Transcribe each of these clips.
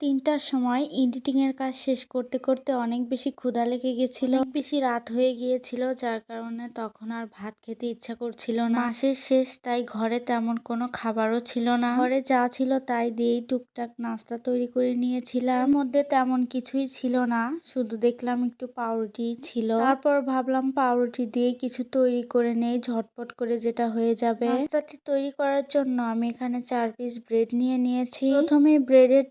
তিনটার সময় এডিটিং এর কাজ শেষ করতে করতে অনেক বেশি ক্ষুধা লেগে গেছিল। বেশি রাত হয়ে গিয়েছিল, যার কারণে তখন আর ভাত খেতে ইচ্ছা করছিল না। মাসের শেষ, তাই ঘরে তেমন কোনো খাবারও ছিল না। ঘরে যা ছিল তাই দিয়েই টুকটাক নাস্তা তৈরি করে নিয়েছিলাম। মধ্যে তেমন কিছুই ছিল না, শুধু দেখলাম একটু পাউরুটি ছিল। তারপর ভাবলাম পাউরুটি দিয়ে কিছু তৈরি করে নেই, ঝটপট করে যেটা হয়ে যাবে। নাস্তাটি তৈরি করার জন্য আমি এখানে চার পিস ব্রেড নিয়ে নিয়েছি। প্রথমে ব্রেডের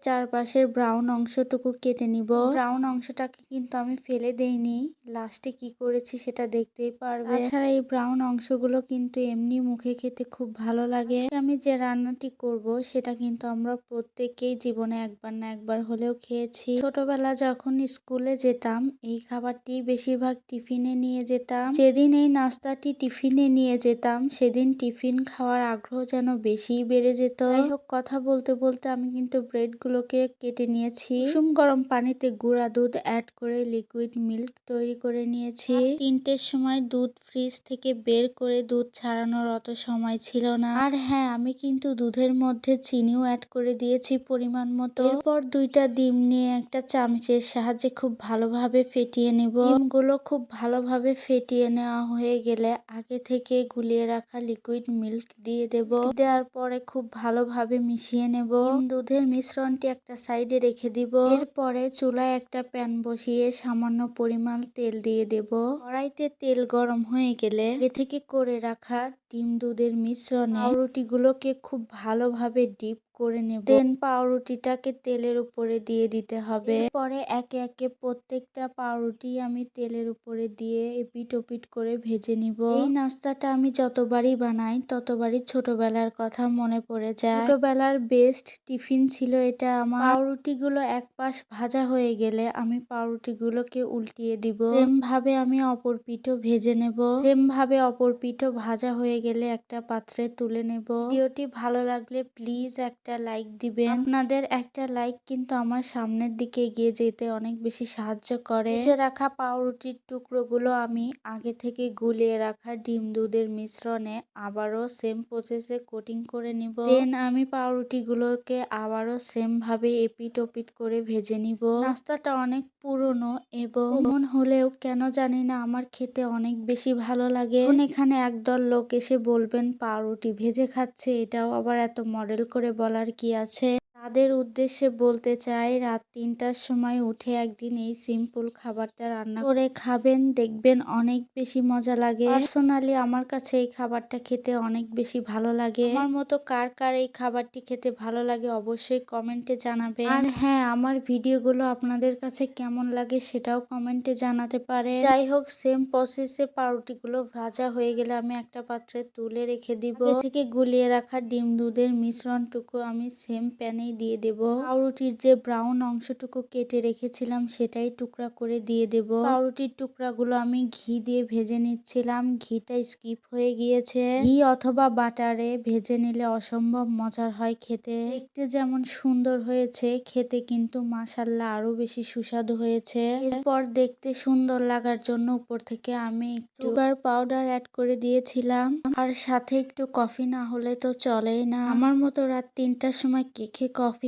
চারপাশের ব্রাউন অংশটুকু কেটে নিব। ব্রাউন অংশটাকে কিন্তু আমি ফেলে দেইনি। লাস্টে কি করেছি সেটা দেখতেই পারবে। তাছাড়া এই ব্রাউন অংশগুলো কিন্তু এমনি মুখে খেতে খুব ভালো লাগে। আমি যে রান্নাটি করব সেটা কিন্তু আমরা প্রত্যেকেই জীবনে একবার না একবার হলেও খেয়েছি। ছোটবেলা যখন স্কুলে যেতাম, এই খাবারটি বেশিরভাগ টিফিনে নিয়ে যেতাম। যেদিন এই নাস্তাটি টিফিনে নিয়ে যেতাম, সেদিন টিফিন খাওয়ার আগ্রহ যেন বেশি বেড়ে যেত। যাই হোক, কথা বলতে বলতে আমি কিন্তু ব্রেড গুলোকে কেটে নিয়েছি। কুসুম গরম পানিতে গুঁড়া দুধ অ্যাড করে লিকুইড মিল্ক তৈরি করে নিয়েছি। তিনটের সময় দুধ ফ্রিজ থেকে বের করে দুধ ছাড়ানোর অত সময় ছিল না। আর হ্যাঁ আমি কিন্তু দুধের মধ্যে চিনিও অ্যাড করে দিয়েছি পরিমাণ মতো। এরপর দুইটা ডিম নিয়ে একটা চামচের সাহায্যে খুব ভালোভাবে ফেটিয়ে নেব। ডিমগুলো খুব ভালোভাবে ফেটিয়ে নেওয়া হয়ে গেলে আগে থেকে গুলিয়ে রাখা লিকুইড মিল্ক দিয়ে দেব। দেওয়ার পরে খুব ভালোভাবে মিশিয়ে নেব। দুধের মিশ্রণটি একটা সাইডে রেখে দিব। এরপরে চুলায় একটা প্যান বসিয়ে সামান্য পরিমাণ তেল দিয়ে দেব। কড়াইতে তেল গরম হয়ে গেলে এ থেকে করে রাখা ডিম দুধের মিশ্রণে পাউরুটিগুলোকে খুব ভালোভাবে ডিপ করে নেব। দেন পাউরুটিটাকে তেলের উপরে দিয়ে দিতে হবে। পরে একে একে প্রত্যেকটা পাউরুটি আমি তেলের উপরে দিয়ে এপিট ওপিট করে ভেজে নিব। এই নাস্তাটা আমি যতবারই বানাই, ততবারই ছোটবেলার কথা মনে পড়ে যায়। ছোটবেলার বেস্ট টিফিন ছিল এটা আমার। পাউরুটিগুলো এক পাশ ভাজা হয়ে গেলে আমি পাউরুটিগুলোকে উল্টিয়ে দিব। সেম ভাবে আমি অপর পিঠও ভেজে নেব। সেম ভাবে অপর পিঠও ভাজা হয়ে গেলে একটা পাত্রে তুলে নেব। ভিডিওটি ভালো লাগলে প্লিজ একটা লাইক দিবেন। আপনাদের একটা লাইক কিন্তু আমার সামনের দিকে এগিয়ে যেতে অনেক বেশি সাহায্য করে। ভেজে রাখা পাউরুটির টুকরোগুলো আমি আগে থেকে গুলিয়ে রাখা ডিম দুধের মিশ্রণে আবারও সেম প্রসেসে কোটিং করে নিব। দেন আমি পাউরুটিগুলোকে আবারও সেম ভাবে এপিট ওপিট করে ভেজে নিব। নাস্তাটা অনেক পুরনো এবং মন হলেও কেন জানি না আমার খেতে অনেক বেশি ভালো লাগে। এখন একদল লোক এসে বলবেন পাউরুটি ভেজে খাচ্ছে। এটাও আবার এত মডেল করে বলার কি আছে? তাদের উদ্দেশ্যে বলতে চাই, রাত তিনটার সময় উঠে একদিন এই সিম্পল খাবারটা রান্না করে খাবেন। দেখবেন অনেক বেশি মজা লাগে। পার্সোনালি আমার কাছে এই খাবারটা খেতে অনেক বেশি ভালো লাগে। আমার মতো কার কার এই খাবারটি খেতে ভালো লাগে অবশ্যই কমেন্টে জানাবেন। আর হ্যাঁ আমার ভিডিওগুলো আপনাদের কাছে কেমন লাগে সেটাও কমেন্টে জানাতে পারে যাই হোক, সেম প্রসেসে পাউরুটিগুলো ভাজা হয়ে গেলে আমি একটা পাত্রে তুলে রেখে দিব। থেকে গুলিয়ে রাখা ডিম দুধের মিশ্রণটুকু আমি সেম প্যানেই দিয়ে দেব। পাউরুটির যে ব্রাউন অংশটুকু কেটে রেখেছিলাম, সেটাই টুকরা করে দিয়ে দেব। পাউরুটির টুকরাগুলো আমি ঘি দিয়ে ভেজে নিচ্ছিলাম। ঘিটা স্কিপ হয়ে গিয়েছে। ঘি অথবা বাটারে ভেজে নিলে অসম্ভব মজার হয় খেতে। দেখতে যেমন সুন্দর হয়েছে, খেতে কিন্তু মাসাল্লাহ আরও বেশি সুস্বাদু হয়েছে। এরপর দেখতে সুন্দর লাগার জন্য উপর থেকে আমি সুগার পাউডার অ্যাড করে দিয়েছিলাম। আর সাথে একটু কফি না হলে তো চলেই না। আমার মতো রাত তিনটার সময় কে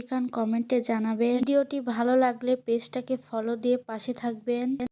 খান কমেন্টে জানাবেন। ভিডিওটি ভালো লাগলে পেজটাকে ফলো দিয়ে পাশে থাকবেন।